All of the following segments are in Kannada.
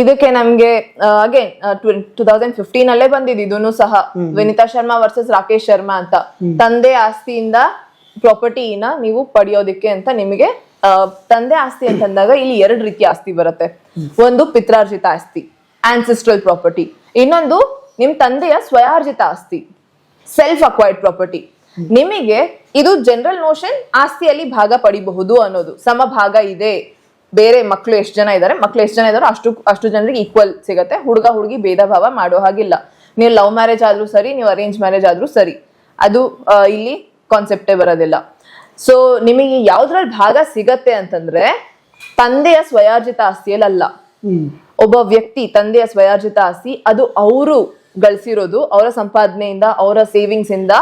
ಇದಕ್ಕೆ ನಮ್ಗೆ ಅಗೇನ್ ಟೂ ತೌಸಂಡ್ ಫಿಫ್ಟೀನ್ ಅಲ್ಲೇ ಬಂದಿದ್ದು. ಇದೂನು ಸಹ ವಿನಿತಾ ಶರ್ಮಾ ವರ್ಸಸ್ ರಾಕೇಶ್ ಶರ್ಮಾ ಅಂತ. ತಂದೆ ಆಸ್ತಿಯಿಂದ ಪ್ರಾಪರ್ಟಿನ ನೀವು ಪಡೆಯೋದಿಕ್ಕೆ ಅಂತ ನಿಮಗೆ ತಂದೆ ಆಸ್ತಿ ಅಂತಂದಾಗ ಇಲ್ಲಿ ಎರಡು ರೀತಿಯ ಆಸ್ತಿ ಬರುತ್ತೆ. ಒಂದು ಪಿತ್ರಾರ್ಜಿತ ಆಸ್ತಿ ಆನ್ಸಿಸ್ಟ್ರಲ್ ಪ್ರಾಪರ್ಟಿ ಇನ್ನೊಂದು ನಿಮ್ ತಂದೆಯ ಸ್ವಯಾರ್ಜಿತ ಆಸ್ತಿ ಸೆಲ್ಫ್ ಅಕ್ವೈರ್ಡ್ ಪ್ರಾಪರ್ಟಿ ನಿಮಗೆ ಇದು ಜನರಲ್ ನೋಷನ್ ಆಸ್ತಿಯಲ್ಲಿ ಭಾಗ ಪಡಿಬಹುದು ಅನ್ನೋದು. ಸಮಭಾಗ ಇದೆ. ಬೇರೆ ಮಕ್ಕಳು ಎಷ್ಟು ಜನ ಇದ್ದಾರೆ ಮಕ್ಕಳು ಎಷ್ಟು ಜನ ಇದ್ದಾರೋ ಅಷ್ಟು ಅಷ್ಟು ಜನರಿಗೆ ಈಕ್ವಲ್ ಸಿಗುತ್ತೆ. ಹುಡುಗ ಹುಡುಗಿ ಭೇದ ಭಾವ ಮಾಡೋ ಹಾಗಿಲ್ಲ. ನೀವು ಲವ್ ಮ್ಯಾರೇಜ್ ಆದ್ರೂ ಸರಿ ನೀವು ಅರೇಂಜ್ ಮ್ಯಾರೇಜ್ ಆದ್ರೂ ಸರಿ. ಅದು ಇಲ್ಲಿ ಕಾನ್ಸೆಪ್ಟೇ ಬರೋದಿಲ್ಲ. ಸೊ ನಿಮಗೆ ಯಾವ್ದ್ರಲ್ಲಿ ಭಾಗ ಸಿಗತ್ತೆ ಅಂತಂದ್ರೆ ತಂದೆಯ ಸ್ವಯಾರ್ಜಿತ ಆಸ್ತಿಯಲ್ಲಿ ಅಲ್ಲ ಒಬ್ಬ ವ್ಯಕ್ತಿ ತಂದೆಯ ಸ್ವಯಾರ್ಜಿತ ಆಸ್ತಿ ಅದು ಅವರು ಗಳಿಸಿರೋದು ಅವರ ಸಂಪಾದನೆಯಿಂದ ಅವರ ಸೇವಿಂಗ್ಸ್ ಇಂದ.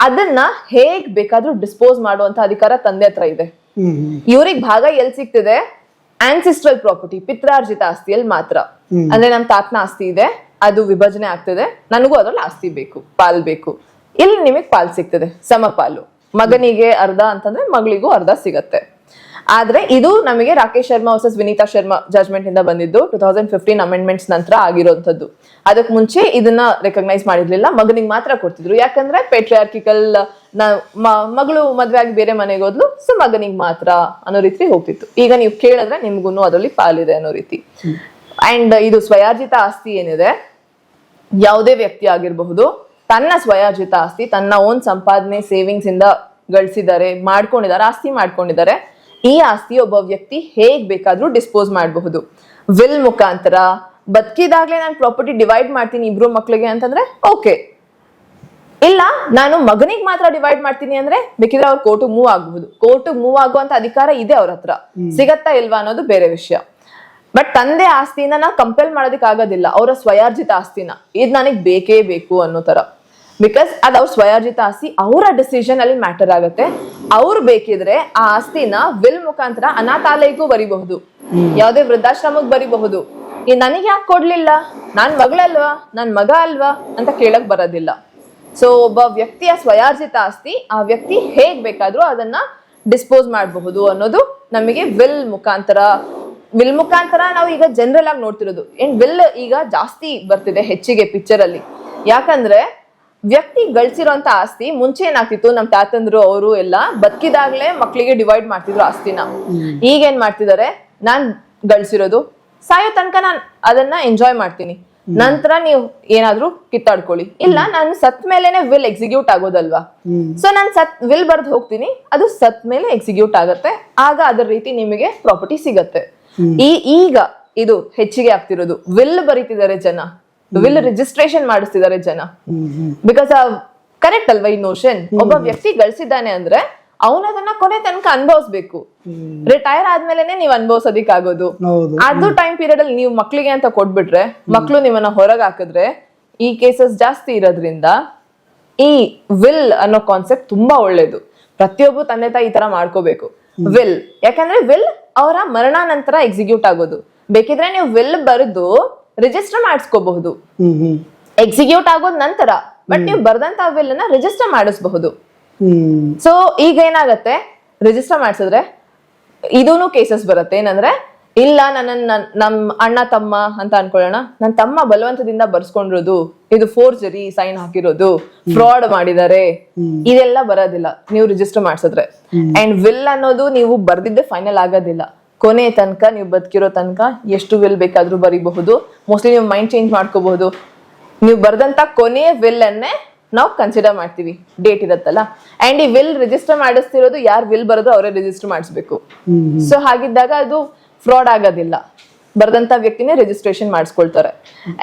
ಅದನ್ನ ಹೇಗ್ ಬೇಕಾದ್ರೂ ಡಿಸ್ಪೋಸ್ ಮಾಡುವಂತ ಅಧಿಕಾರ ತಂದೆ ಹತ್ರ ಇದೆ. ಇವ್ರಿಗೆ ಭಾಗ ಎಲ್ ಸಿಗ್ತಿದೆ? ಆನ್ಸಿಸ್ಟ್ರಲ್ ಪ್ರಾಪರ್ಟಿ ಪಿತ್ರಾರ್ಜಿತ ಆಸ್ತಿಯಲ್ಲಿ ಮಾತ್ರ. ಅಂದ್ರೆ ನಮ್ ತಾತನ ಆಸ್ತಿ ಇದೆ ಅದು ವಿಭಜನೆ ಆಗ್ತದೆ ನನಗೂ ಅದ್ರಲ್ಲಿ ಆಸ್ತಿ ಬೇಕು ಪಾಲ್ ಬೇಕು. ಇಲ್ಲಿ ನಿಮಗ್ ಪಾಲ್ ಸಿಗ್ತದೆ ಸಮ ಪಾಲು ಮಗನಿಗೆ ಅರ್ಧ ಅಂತಂದ್ರೆ ಮಗಳಿಗೂ ಅರ್ಧ ಸಿಗತ್ತೆ. ಆದ್ರೆ ಇದು ನಮಗೆ ರಾಕೇಶ್ ಶರ್ಮಾ ವರ್ಸಸ್ ವಿನೀತಾ ಶರ್ಮಾ ಜಜ್ಮೆಂಟ್ ಇಂದ ಬಂದಿದ್ದು ಟೂ ತೌಸಂಡ್ ಫಿಫ್ಟೀನ್ ಅಮೆಂಡ್ಮೆಂಟ್ಸ್ ನಂತರ ಆಗಿರುವಂತದ್ದು ಅದಕ್ಕೆ ಮುಂಚೆ ಇದನ್ನ ರೆಕಗ್ನೈಸ್ ಮಾಡಿರ್ಲಿಲ್ಲ, ಮಗನಿಗೆ ಮಾತ್ರ ಕೊಡ್ತಿದ್ರು. ಯಾಕಂದ್ರೆ ಪೇಟ್ರಿಯಾರ್ಕಿಕಲ್ ಮಗಳು ಮದ್ವೆ ಆಗಿ ಬೇರೆ ಮನೆಗೆ ಹೋದ್ಲು ಸೊ ಮಗನಿಗೆ ಮಾತ್ರ ಅನ್ನೋ ರೀತಿ ಹೋಗ್ತಿತ್ತು. ಈಗ ನೀವು ಕೇಳಿದ್ರೆ ನಿಮ್ಗೂ ಅದರಲ್ಲಿ ಪಾಲಿದೆ ಅನ್ನೋ ರೀತಿ. ಅಂಡ್ ಇದು ಸ್ವಯಾರ್ಜಿತ ಆಸ್ತಿ ಏನಿದೆ, ಯಾವುದೇ ವ್ಯಕ್ತಿ ಆಗಿರಬಹುದು, ತನ್ನ ಸ್ವಯಾರ್ಜಿತ ಆಸ್ತಿ, ತನ್ನ ಓನ್ ಸಂಪಾದನೆ ಸೇವಿಂಗ್ಸ್ ಇಂದ ಗಳಿಸಿದ್ದಾರೆ, ಮಾಡ್ಕೊಂಡಿದ್ದಾರೆ, ಆಸ್ತಿ ಮಾಡ್ಕೊಂಡಿದ್ದಾರೆ ಈ ಆಸ್ತಿ ಒಬ್ಬ ವ್ಯಕ್ತಿ ಹೇಗ್ ಬೇಕಾದ್ರೂ ಡಿಸ್ಪೋಸ್ ಮಾಡಬಹುದು. ವಿಲ್ ಮುಖಾಂತರ ಬದುಕಿದಾಗ್ಲೇ ನಾನು ಪ್ರಾಪರ್ಟಿ ಡಿವೈಡ್ ಮಾಡ್ತೀನಿ ಇಬ್ರು ಮಕ್ಳಿಗೆ ಅಂತಂದ್ರೆ ಓಕೆ ಇಲ್ಲ ನಾನು ಮಗನಿಗೆ ಮಾತ್ರ ಡಿವೈಡ್ ಮಾಡ್ತೀನಿ ಅಂದ್ರೆ ಬೇಕಿದ್ರೆ ಅವ್ರ ಕೋರ್ಟ್ ಮೂವ್ ಆಗಬಹುದು. ಕೋರ್ಟ್ ಮೂವ್ ಆಗುವಂತ ಅಧಿಕಾರ ಇದೆ ಅವ್ರ ಹತ್ರ. ಸಿಗತ್ತಾ ಇಲ್ವಾ ಅನ್ನೋದು ಬೇರೆ ವಿಷಯ. ಬಟ್ ತಂದೆ ಆಸ್ತಿನ ನಾವು ಕಂಪೇರ್ ಮಾಡೋದಕ್ಕೆ ಆಗೋದಿಲ್ಲ ಅವರ ಸ್ವಯಾರ್ಜಿತ ಆಸ್ತಿನ. ಇದು ನನಗೆ ಬೇಕೇ ಬೇಕು ಅನ್ನೋ ತರ ಬಿಕಾಸ್ ಅದು ಅವ್ರ ಸ್ವಯಾರ್ಜಿತ ಆಸ್ತಿ, ಅವರ ಡಿಸಿಷನ್ ಅಲ್ಲಿ ಮ್ಯಾಟರ್ ಆಗುತ್ತೆ. ಅವ್ರು ಬೇಕಿದ್ರೆ ಆ ಆಸ್ತಿನ ವಿಲ್ ಮುಖಾಂತರ ಅನಾಥಾಲಯಕ್ಕೂ ಬರಿಬಹುದು. ಯಾವುದೇ ವೃದ್ಧಾಶ್ರಮಕ್ಕೆ ಬರಿಬಹುದು. ಈ ನನಗೆ ಯಾಕೆ ಕೊಡ್ಲಿಲ್ಲ? ನಾನ್ ಮಗಳಲ್ವಾ? ನನ್ ಮಗ ಅಲ್ವಾ? ಅಂತ ಕೇಳಕ್ ಬರೋದಿಲ್ಲ. ಸೊ ಒಬ್ಬ ವ್ಯಕ್ತಿಯ ಸ್ವಯಾರ್ಜಿತ ಆಸ್ತಿ, ಆ ವ್ಯಕ್ತಿ ಹೇಗ್ ಬೇಕಾದ್ರೂ ಅದನ್ನ ಡಿಸ್ಪೋಸ್ ಮಾಡಬಹುದು ಅನ್ನೋದು ನಮಗೆ ವಿಲ್ ಮುಖಾಂತರ ವಿಲ್ ಮುಖಾಂತರ ನಾವು ಈಗ ಜನರಲ್ ಆಗಿ ನೋಡ್ತಿರೋದು. ಏನ್ ವಿಲ್ ಈಗ ಜಾಸ್ತಿ ಬರ್ತಿದೆ ಹೆಚ್ಚಿಗೆ ಪಿಕ್ಚರ್ ಅಲ್ಲಿ. ಯಾಕಂದ್ರೆ ವ್ಯಕ್ತಿ ಗಳಿಸಿರೋಂತ ಆಸ್ತಿ ಮುಂಚೆ ಏನಾಗ್ತಿತ್ತು? ನಮ್ ತಾತಂದ್ರು ಅವರು ಎಲ್ಲ ಬದುಕಿದಾಗ್ಲೇ ಮಕ್ಕಳಿಗೆ ಡಿವೈಡ್ ಮಾಡ್ತಿದ್ರು ಆಸ್ತಿನ. ಈಗ ಏನ್ ಮಾಡ್ತಿದ್ದಾರೆ ನಾನ್ ಗಳಿಸಿರೋದು. ಸಾಯೋ ತನಕ ನಾನ್ ಅದನ್ನ ಎಂಜಾಯ್ ಮಾಡ್ತೀನಿ. ನಂತರ ನೀವು ಏನಾದ್ರೂ ಕಿತ್ತಾಡ್ಕೊಳ್ಳಿ. ಇಲ್ಲ ನಾನು ಸತ್ ಮೇಲೆನೆ ವಿಲ್ ಎಕ್ಸಿಕ್ಯೂಟ್ ಆಗೋದಲ್ವಾ? ಸೊ ನಾನು ಸತ್ ವಿಲ್ ಬರ್ದು ಹೋಗ್ತೀನಿ. ಅದು ಸತ್ ಮೇಲೆ ಎಕ್ಸಿಕ್ಯೂಟ್ ಆಗತ್ತೆ. ಆಗ ಅದ್ರ ರೀತಿ ನಿಮಗೆ ಪ್ರಾಪರ್ಟಿ ಸಿಗತ್ತೆ. ಈ ಈಗ ಇದು ಹೆಚ್ಚಿಗೆ ಆಗ್ತಿರೋದು. ವಿಲ್ ಬರೀತಿದ್ದಾರೆ ಜನ. ವಿಲ್ ರಿಜಿಸ್ಟ್ರೇಷನ್ ಮಾಡಿಸ್ತಿದ್ದಾರೆ ಜನ. ಬಿಕಾಸ್ ಕರೆಕ್ಟ್ ಅಲ್ವಾ ಈ ನೋಷನ್ ಒಬ್ಬ ವ್ಯಕ್ತಿ ಗಳಿಸಿದ್ದಾನೆ ಅಂದ್ರೆ ಅವನ ಅದನ್ನ ಕೊನೆ ತನಕ ಅನುಭವಿಸ್ಬೇಕು. ರಿಟೈರ್ ಆದ್ಮೇಲೆ ನೀವ್ ಅನುಭವಿಸೋದಿಕ್ ಆಗೋದು ಅದು ಟೈಮ್ ಪೀರಿಯಡ್ ಅಲ್ಲಿ ನೀವು ಮಕ್ಳಿಗೆ ಅಂತ ಕೊಟ್ಬಿಟ್ರೆ ಮಕ್ಳು ನಿಮ್ಮನ್ನ ಹೊರಗ್ ಹಾಕಿದ್ರೆ ಈ ಕೇಸಸ್ ಜಾಸ್ತಿ ಇರೋದ್ರಿಂದ ಈ ವಿಲ್ ಅನ್ನೋ ಕಾನ್ಸೆಪ್ಟ್ ತುಂಬಾ ಒಳ್ಳೇದು. ಪ್ರತಿಯೊಬ್ಬ ತಂದೆ ತಾಯಿ ಈ ತರ ಮಾಡ್ಕೋಬೇಕು. ವಿಲ್ ಯಾಕಂದ್ರೆ ವಿಲ್ ಅವರ ಮರಣಾನಂತರ ಎಕ್ಸಿಕ್ಯೂಟ್ ಆಗೋದು. ಬೇಕಿದ್ರೆ ನೀವು ವಿಲ್ ಬರೆದು ರಿಜಿಸ್ಟರ್ ಮಾಡಿಸ್ಕೋಬಹುದು. ಎಕ್ಸಿಕ್ಯೂಟ್ ಆಗೋದ್ ನಂತರ ಬಟ್ ನೀವು ಬರ್ದಂತ ವಿಲ್ ಅನ್ನ ರಿಜಿಸ್ಟರ್ ಮಾಡಿಸಬಹುದು ಸೊ ಈಗ ಏನಾಗತ್ತೆ? ರಿಜಿಸ್ಟರ್ ಮಾಡಿಸಿದ್ರೆ ಇದೂನು ಕೇಸಸ್ ಬರುತ್ತೆ. ಏನಂದ್ರೆ ಇಲ್ಲ ನನ್ನ ನಮ್ ಅಣ್ಣ ತಮ್ಮ ಅಂತ ಅನ್ಕೊಳ್ಳೋಣ. ನನ್ನ ತಮ್ಮ ಬಲವಂತದಿಂದ ಬರ್ಸ್ಕೊಂಡಿರೋದು ಇದು ಫೋರ್ಜರಿ ಸೈನ್ ಹಾಕಿರೋದು ಫ್ರಾಡ್ ಮಾಡಿದ್ದಾರೆ. ಇದೆಲ್ಲ ಬರೋದಿಲ್ಲ. ನೀವು ರಿಜಿಸ್ಟರ್ ಮಾಡಿಸಿದ್ರೆ. ಅಂಡ್ ವಿಲ್ ಅನ್ನೋದು ನೀವು ಬರ್ದಿದ್ದೆ ಫೈನಲ್ ಆಗೋದಿಲ್ಲ. ಕೊನೆ ತನಕ ನೀವು ಬದುಕಿರೋ ತನಕ ಎಷ್ಟು ವಿಲ್ ಬೇಕಾದ್ರೂ ಬರೀಬಹುದು. ಮೋಸ್ಟ್ಲಿ ನೀವು ಮೈಂಡ್ ಚೇಂಜ್ ಮಾಡ್ಕೋಬಹುದು. ನೀವು ಬರ್ದಂತ ಕೊನೆಯ ವಿಲ್ ಅನ್ನೇ ನಾವು ಕನ್ಸಿಡರ್ ಮಾಡ್ತೀವಿ. ಡೇಟ್ ಇರತ್ತಲ್ಲ. ಅಂಡ್ ಈ ವಿಲ್ ರಿಜಿಸ್ಟರ್ ಮಾಡಿಸ್ತಿರೋದು ಯಾರು ವಿಲ್ ಬರೋದು ಅವರೇ ರಿಜಿಸ್ಟರ್ ಮಾಡಿಸ್ಬೇಕು. ಸೊ ಹಾಗಿದ್ದಾಗ ಅದು ಫ್ರಾಡ್ ಆಗೋದಿಲ್ಲ. ಬರ್ದಂತ ವ್ಯಕ್ತಿನೇ ರಿಜಿಸ್ಟ್ರೇಷನ್ ಮಾಡಿಸ್ಕೊಳ್ತಾರೆ.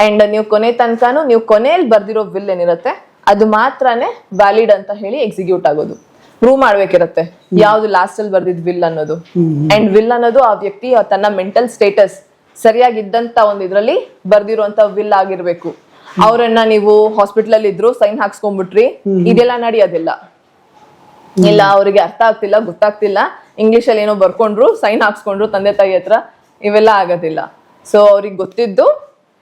ಅಂಡ್ ನೀವು ಕೊನೆ ತನಕನೂ ನೀವು ಕೊನೆಯಲ್ಲಿ ಬರ್ದಿರೋ ವಿಲ್ ಏನಿರುತ್ತೆ ಅದು ಮಾತ್ರನೇ ವ್ಯಾಲಿಡ್ ಅಂತ ಹೇಳಿ ಎಕ್ಸಿಕ್ಯೂಟ್ ಆಗೋದು. ಪ್ರೂವ್ ಮಾಡ್ಬೇಕಿರತ್ತೆ. ಯಾವ್ದು ಲಾಸ್ಟ್ ಅಲ್ಲಿ ಬರ್ದಿದ್ ವಿಲ್ ಅನ್ನೋದು. ಅಂಡ್ ವಿಲ್ ಅನ್ನೋದು ಆ ವ್ಯಕ್ತಿ ತನ್ನ ಮೆಂಟಲ್ ಸ್ಟೇಟಸ್ ಸರಿಯಾಗಿದ್ದಂತ ಒಂದ್ ಇದ್ರಲ್ಲಿ ಬರ್ದಿರುವಂತ ವಿಲ್ ಆಗಿರ್ಬೇಕು. ಅವರನ್ನ ನೀವು ಹಾಸ್ಪಿಟಲ್ ಅಲ್ಲಿ ಇದ್ರು ಸೈನ್ ಹಾಕ್ಸ್ಕೊಂಡ್ಬಿಟ್ರಿ. ಇದೆಲ್ಲ ನಡೆಯೋದಿಲ್ಲ. ಇಲ್ಲ ಅವರಿಗೆ ಅರ್ಥ ಆಗ್ತಿಲ್ಲ ಗೊತ್ತಾಗ್ತಿಲ್ಲ. ಇಂಗ್ಲಿಷ್ ಅಲ್ಲಿ ಏನೋ ಬರ್ಕೊಂಡ್ರು ಸೈನ್ ಹಾಕ್ಸ್ಕೊಂಡ್ರು ತಂದೆ ತಾಯಿ ಹತ್ರ ಇವೆಲ್ಲ ಆಗೋದಿಲ್ಲ. ಸೊ ಅವ್ರಿಗೆ ಗೊತ್ತಿದ್ದು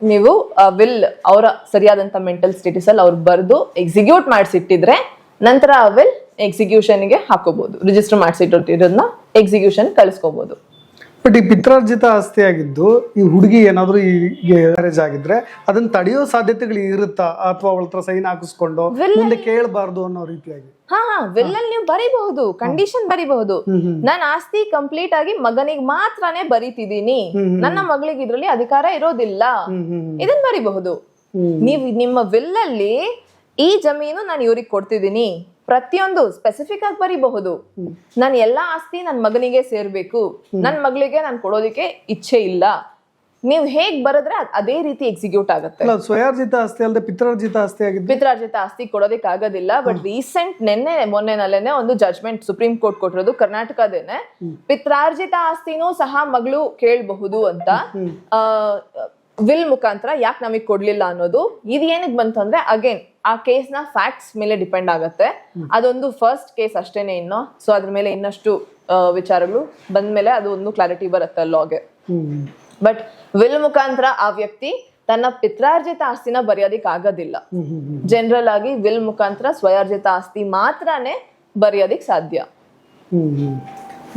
ನೀವು ವಿಲ್ ಅವರ ಸರಿಯಾದಂತ ಮೆಂಟಲ್ ಸ್ಟೇಟಸ್ ಅಲ್ಲಿ ಅವ್ರು ಬರ್ದು ಎಕ್ಸಿಕ್ಯೂಟ್ ಮಾಡಿಸಿಟ್ಟಿದ್ರೆ ನಂತರ ಆ ವಿಲ್ ಎಕ್ಸಿಕ್ಯೂಷನ್ಗೆ ಹಾಕೋಬಹುದು ರಿಜಿಸ್ಟರ್ ಮಾಡಿಸಿಟ್ಟಿರೋದನ್ನ ಎಕ್ಸಿಕ್ಯೂಷನ್ ಕಳಿಸ್ಕೋಬಹುದು ಬಟ್ ಈ ಪಿತ್ರಾರ್ಜಿತ ಆಸ್ತಿ ಆಗಿದ್ದು ಈ ಹುಡುಗಿ ಏನಾದ್ರು ಈ ಮ್ಯಾರೇಜ್ ಆಗಿದ್ರೆ ಅದನ್ನ ತಡೆಯೋ ಸಾಧ್ಯತೆಗಳು ಇರುತ್ತಾ? ಅಥವಾ ಅವಳ ಹತ್ರ ಸೈನ್ ಹಾಕಿಸ್ಕೊಂಡು ಮುಂದೆ ಕೇಳಬಾರ್ದು ಅನ್ನೋ ರೀತಿಯಾಗಿ? ಹಾ ಹಾ. ವಿಲ್ ಅಲ್ಲಿ ನೀವು ಬರಿಬಹುದು. ಕಂಡೀಷನ್ ಬರಿಬಹುದು. ನಾನು ಆಸ್ತಿ ಕಂಪ್ಲೀಟ್ ಆಗಿ ಮಗನಿಗೆ ಮಾತ್ರನೇ ಬರಿತಿದ್ದೀನಿ ನನ್ನ ಮಗಳಿಗೆ ಇದ್ರಲ್ಲಿ ಅಧಿಕಾರ ಇರೋದಿಲ್ಲ. ಹ್ಮ್ ಹ್ಮ್ ಇದನ್ ಬರಿಬಹುದು. ನೀವು ನಿಮ್ಮ ವಿಲ್ ಅಲ್ಲಿ ಈ ಜಮೀನು ನಾನು ಇವ್ರಿಗೆ ಕೊಡ್ತಿದ್ದೀನಿ ಪ್ರತಿಯೊಂದು ಸ್ಪೆಸಿಫಿಕ್ ಆಗಿ ಬರೀಬಹುದು. ನಾನು ಎಲ್ಲಾ ಆಸ್ತಿ ನನ್ನ ಮಗನಿಗೆ ಸೇರ್ಬೇಕು. ನನ್ನ ಮಗಳಿಗೆ ನಾನು ಕೊಡೋದಕ್ಕೆ ಇಚ್ಛೆ ಇಲ್ಲ. ನೀವು ಹೇಗ್ ಬರೆದ್ರೆ ಅದೇ ರೀತಿ ಎಕ್ಸಿಕ್ಯೂಟ್ ಆಗುತ್ತೆ. ಸ್ವಯಾರ್ಜಿತ ಆಸ್ತಿ ಅಲ್ಲದೆ ಪಿತ್ರಾರ್ಜಿತ ಆಸ್ತಿ ಆಗಿದೆ ಪಿತ್ರಾರ್ಜಿತ ಆಸ್ತಿ ಕೊಡೋದಕ್ಕೆ ಆಗೋದಿಲ್ಲ ಬಟ್ ರೀಸೆಂಟ್ ನಿನ್ನೆ ಮೊನ್ನೆನಲ್ಲೇನೆ ಒಂದು ಜಜ್ಮೆಂಟ್ ಸುಪ್ರೀಂ ಕೋರ್ಟ್ ಕೊಟ್ಟಿರೋದು ಕರ್ನಾಟಕದೇನೆ. ಪಿತ್ರಾರ್ಜಿತ ಆಸ್ತಿನೂ ಸಹ ಮಗಳು ಕೇಳಬಹುದು ಅಂತ. ವಿಲ್ ಮುಖಾಂತರ ಯಾಕೆ ನಮಗ್ ಕೊಡ್ಲಿಲ್ಲ ಅನ್ನೋದು ಇದು ಏನಕ್ಕೆ ಬಂತು ಅಂದ್ರೆ ಅಗೇನ್ ಆ ಕೇಸ್ನ ಫ್ಯಾಕ್ಟ್ಸ್ ಮೇಲೆ ಡಿಪೆಂಡ್ ಆಗುತ್ತೆ. ಅದೊಂದು ಫಸ್ಟ್ ಕೇಸ್ ಅಷ್ಟೇನೆ ಇನ್ನು. ಸೊ ಅದ್ರ ಮೇಲೆ ಇನ್ನಷ್ಟು ವಿಚಾರಗಳು ಬಂದ್ಮೇಲೆ ಅದು ಒಂದು ಕ್ಲಾರಿಟಿ ಬರುತ್ತೆ ಲಾಗೆ ಬಟ್ ವಿಲ್ ಮುಖಾಂತರ ಆ ವ್ಯಕ್ತಿ ತನ್ನ ಪಿತ್ರಾರ್ಜಿತ ಆಸ್ತಿನ ಬರೆಯೋದಿಕ್ ಆಗೋದಿಲ್ಲ. ಜನರಲ್ ಆಗಿ ವಿಲ್ ಮುಖಾಂತರ ಸ್ವಯಾರ್ಜಿತ ಆಸ್ತಿ ಮಾತ್ರನೇ ಬರೆಯೋದಿಕ್ ಸಾಧ್ಯ.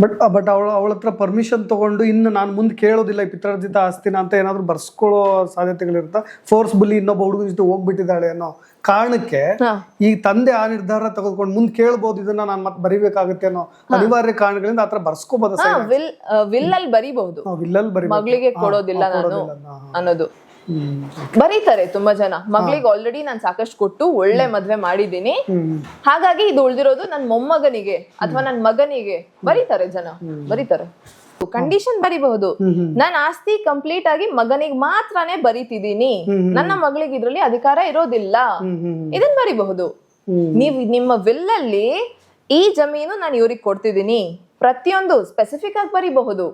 ಬಟ್ ಬಟ್ ಅವಳ ಅವಳ ಹತ್ರ ಪರ್ಮಿಷನ್ ತಗೊಂಡು ಇನ್ನು ನಾನು ಮುಂದೆ ಕೇಳೋದಿಲ್ಲ ಈ ಪಿತ್ರಾರ್ಜಿತ ಆಸ್ತಿನ ಅಂತ ಏನಾದರೂ ಬರ್ಸ್ಕೊಳ್ಳೋ ಸಾಧ್ಯತೆಗಳಿರುತ್ತಾ? ಫೋರ್ಸ್ಬುಲಿ ಇನ್ನೊಬ್ಬ ಹುಡುಗನ ಜೊತೆ ಹೋಗ್ಬಿಟ್ಟಿದ್ದಾಳೆ ಅನ್ನೋ ಕಾರಣಕ್ಕೆ ಈ ತಂದೆ ಆ ನಿರ್ಧಾರ ತೆಗೆದುಕೊಂಡು ಮುಂದೆ ಕೇಳ್ಬೋದು ಇದನ್ನ ನಾನು ಮತ್ತೆ ಬರಿಬೇಕಾಗುತ್ತೆ ಅನ್ನೋ ಅನಿವಾರ್ಯ ಕಾರಣಗಳಿಂದ ಆತರ ಬರ್ಸ್ಕೋಬೋದ ಹಾ ವಿಲ್ ವಿಲ್ ಅಲ್ಲಿ ಬರಿಬಹುದು. ವಿಲ್ ಅಲ್ಲಿ ಮಗಳಿಗೆ ಕೊಡೋದಿಲ್ಲ ನಾನು ಅನ್ನೋದು. ಬರೀತಾರೆ ತುಂಬಾ ಜನ. ಮಗಳಿಗೆ ಆಲ್ರೆಡಿ ನಾನು ಸಾಕಷ್ಟು ಕೊಟ್ಟು ಒಳ್ಳೆ ಮದ್ವೆ ಮಾಡಿದ್ದೀನಿ ಹಾಗಾಗಿ ಇದು ಉಳ್ದಿರೋದು ನನ್ನ ಮೊಮ್ಮಗನಿಗೆ ಅಥವಾ ನನ್ನ ಮಗನಿಗೆ. ಬರೀತಾರೆ ಜನ. ಬರೀತಾರೆ. ಕಂಡೀಷನ್ ಬರಿಬಹುದು. ನಾನು ಆಸ್ತಿ ಕಂಪ್ಲೀಟ್ ಆಗಿ ಮಗನಿಗೆ ಮಾತ್ರನೇ ಬರಿತಿದ್ದೀನಿ ನನ್ನ ಮಗಳಿಗೆ ಇದ್ರಲ್ಲಿ ಅಧಿಕಾರ ಇರೋದಿಲ್ಲ. ಇದನ್ ಬರಿಬಹುದು. ನೀವು ನಿಮ್ಮ ವಿಲ್ಲಲ್ಲಿ ಈ ಜಮೀನು ನಾನು ಇವ್ರಿಗೆ ಕೊಡ್ತಿದ್ದೀನಿ ಪ್ರತಿಯೊಂದು ಸ್ಪೆಸಿಫಿಕ್ ಆಗಿ ಬರಿಬಹುದು.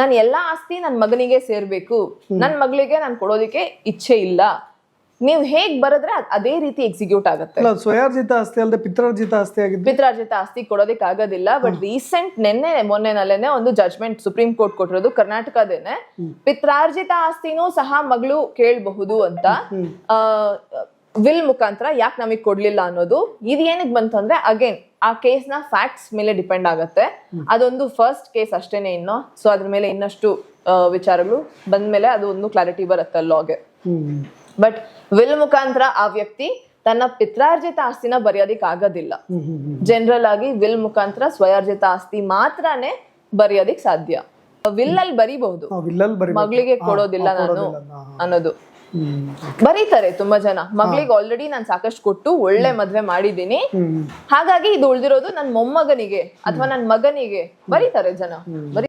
ನಾನು ಎಲ್ಲಾ ಆಸ್ತಿ ನನ್ನ ಮಗನಿಗೆ ಸೇರ್ಬೇಕು. ನನ್ನ ಮಗಳಿಗೆ ನಾನು ಕೊಡೋದಕ್ಕೆ ಇಚ್ಛೆ ಇಲ್ಲ. ನೀವು ಹೇಗ್ ಬರೆದ್ರೆ ಅದೇ ರೀತಿ ಎಕ್ಸಿಕ್ಯೂಟ್ ಆಗುತ್ತೆ. ಸ್ವಯಾರ್ಜಿತ ಆಸ್ತಿ ಅಲ್ಲದೆ ಪಿತ್ರಾರ್ಜಿತ ಆಸ್ತಿ ಆಗಿದೆ ಪಿತ್ರಾರ್ಜಿತ ಆಸ್ತಿ ಕೊಡೋದಕ್ಕೆ ಆಗೋದಿಲ್ಲ ಬಟ್ ರೀಸೆಂಟ್ ನಿನ್ನೆ ಮೊನ್ನೆನಲ್ಲೇನೆ ಒಂದು ಜಜ್ಮೆಂಟ್ ಸುಪ್ರೀಂ ಕೋರ್ಟ್ ಕೊಟ್ಟಿರೋದು ಕರ್ನಾಟಕದೇನೆ. ಪಿತ್ರಾರ್ಜಿತ ಆಸ್ತಿನೂ ಸಹ ಮಗಳು ಕೇಳಬಹುದು ಅಂತ. ವಿಲ್ ಮುಖಾಂತರ ಯಾಕೆ ನಮಗೆ ಕೊಡ್ಲಿಲ್ಲ ಅನ್ನೋದು ಇದು ಏನಕ್ಕೆ ಬಂತು ಅಂದ್ರೆ ಅಗೇನ್ ಆ ಕೇಸ್ನ ಫ್ಯಾಕ್ಟ್ಸ್ ಮೇಲೆ ಡಿಪೆಂಡ್ ಆಗುತ್ತೆ. ಅದೊಂದು ಫಸ್ಟ್ ಕೇಸ್ ಅಷ್ಟೇನೆ ಇನ್ನು. ಸೊ ಅದ್ರ ಮೇಲೆ ಇನ್ನಷ್ಟು ವಿಚಾರಗಳು ಬಂದ್ಮೇಲೆ ಅದು ಒಂದು ಕ್ಲಾರಿಟಿ ಬರುತ್ತೆ ಲಾಗೆ ಬಟ್ ವಿಲ್ ಮುಖಾಂತರ ಆ ವ್ಯಕ್ತಿ ತನ್ನ ಪಿತ್ರಾರ್ಜಿತ ಆಸ್ತಿನ ಬರೆಯೋದಿಕ್ ಆಗೋದಿಲ್ಲ. ಜನರಲ್ ಆಗಿ ವಿಲ್ ಮುಖಾಂತರ ಸ್ವಯಾರ್ಜಿತ ಆಸ್ತಿ ಮಾತ್ರನೇ ಬರೆಯೋದಿಕ್ ಸಾಧ್ಯ. ವಿಲ್ ಅಲ್ಲಿ ಬರಿಬಹುದು. ಮಗಳಿಗೆ ಕೊಡೋದಿಲ್ಲ ನಾನು ಅನ್ನೋದು. ಬರೀತಾರೆ ತುಂಬಾ ಜನ. ಮಗಳಿಗೆ ಆಲ್ರೆಡಿ ನಾನು ಸಾಕಷ್ಟು ಕೊಟ್ಟು ಒಳ್ಳೆ ಮದ್ವೆ ಮಾಡಿದ್ದೀನಿ ಹಾಗಾಗಿ ಇದು ಉಳ್ದಿರೋದು ನನ್ ಮೊಮ್ಮಗನಿಗೆ ಅಥವಾ ನನ್ ಮಗನಿಗೆ. ಬರೀತಾರೆ ಜನ. ಬರೀ